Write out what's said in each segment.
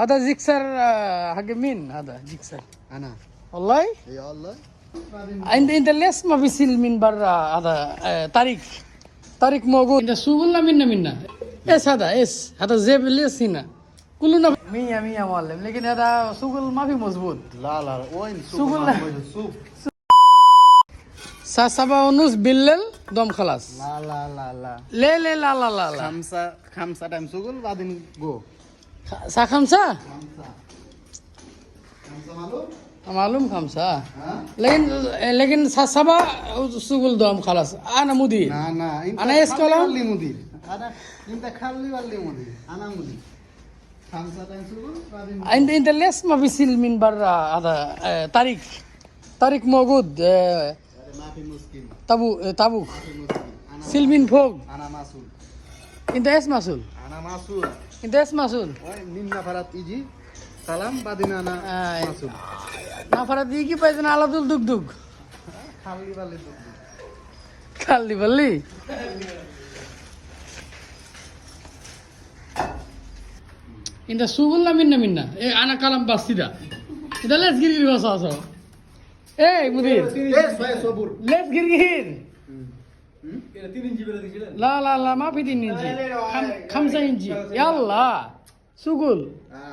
هذا زيكسر آه، حق مين هذا زيكسر انا والله يا الله انت انت ليش ما بيصير من برا هذا آه، طريق طريق موجود انت سوق ولا منا منا ايش هذا ايش هذا زيب ليش هنا كلنا مية مية معلم لكن هذا سوق ما في مظبوط لا لا وين سوق سوق ولا- محمد سوق الساعة سبعة ونص بالليل دوم خلاص لا لا لا لا لا لا لا لا لا لا خمسة خمسة تايم سوق بعدين جو চা খামসা মালুম খামসা লেকিন লেকিন সাবা সুগুল দম খালাস আনা মুদি না না আনা ইসকলা মুদি আনা ইনতা খালি ওয়ালি মুদি আনা মুদি انت انت اللي اسمع بيسيل من برا هذا آه طريق طريق موجود آه ما في مشكله تابو تابو سيل من فوق انا مسؤول কিন্তু এস মাসুল। আনা মাসুল। কিন্তু এস মাসুল। নিন্না ফারাত ইজি। সালাম বাদিনা না মাসুল। না ফারাত ইজি কি পাইছেন? আলাদুল দুগ দুগ। খালি বালি দুগ খালি বালি? ইন্দা সুগুল্লা মিন্না মিন্না? এ আনা কালাম বাস্তিদা ইন্দা লেস গিরগির বসা আছো। এই মুদির। লেস গিরগির লা লা লা মাফি তিন ইঞ্চি খামসা ইঞ্চি ইয়াল্লা সুগুল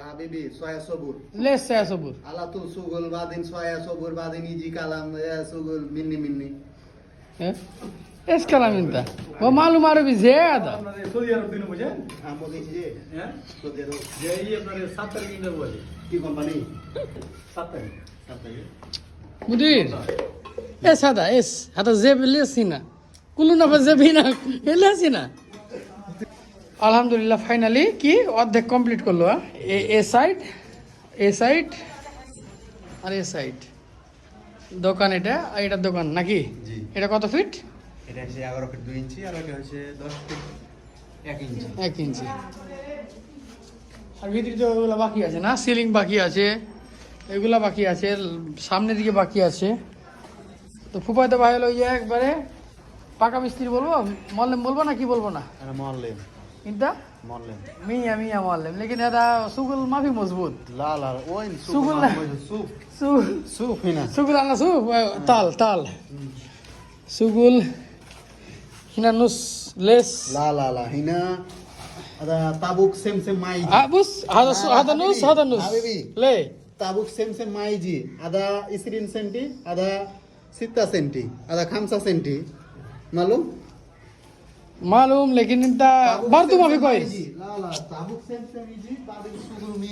হাবিবি সয়া সবুর লেস সয়া সবুর আলা তু সুগুল বাদিন সয়া সবুর বাদিন ইজি কালাম সুগুল মিন্নি মিন্নি ايش كلام انت؟ ومعلوم عربي زيادة سعودي عرب دينه بجان؟ ها مو ديش جي ها؟ سعودي عرب جي يي بني ساتر كينه بولي كي كومباني؟ ساتر ساتر مدير ايش هذا ايش هذا زي بالليل سينا কোনো নাফাজে বিনা হেলে আছি না? আলহামদুলিল্লাহ ফাইনালি কি? অর্ধেক কমপ্লিট করল এ এ সাইড এ সাইড আর এ সাইড দোকান এটা আর এটা দোকান নাকি? এটা কত ফিট ইঞ্চি এক ইঞ্চি এক ইঞ্চি আর ভিতরে তো ওগুলো বাকি আছে না? সিলিং বাকি আছে এগুলা বাকি আছে সামনের দিকে বাকি আছে। তো ফুফাইতে ভাই হলো একবারে পাকা মিস্ত্রি বলব? মল্লেম বলব না কি বলব না? মল্লেম। ইনটা? মল্লেম। মিয়া মিয়া মল্লেম। লেকিন এটা সুগুল মাফি মজবুত। লা লা ওই সুগুল না সুফ। সুফ হিনা সুগুল না সুফ? তাল তাল। সুগুল হিনা নুস লেস। লা লা লা হিনা هذا طابوق সেম سم مايجي ابوس هذا هذا نص هذا نص حبيبي ليه সেম سم سم مايجي هذا 20 سنتي هذا 6 سنتي هذا मालूम मालूम लेकिन इंता बार तुम अभी कोई ला ला ताबुक सेंटर इजी बाबी सुगुरु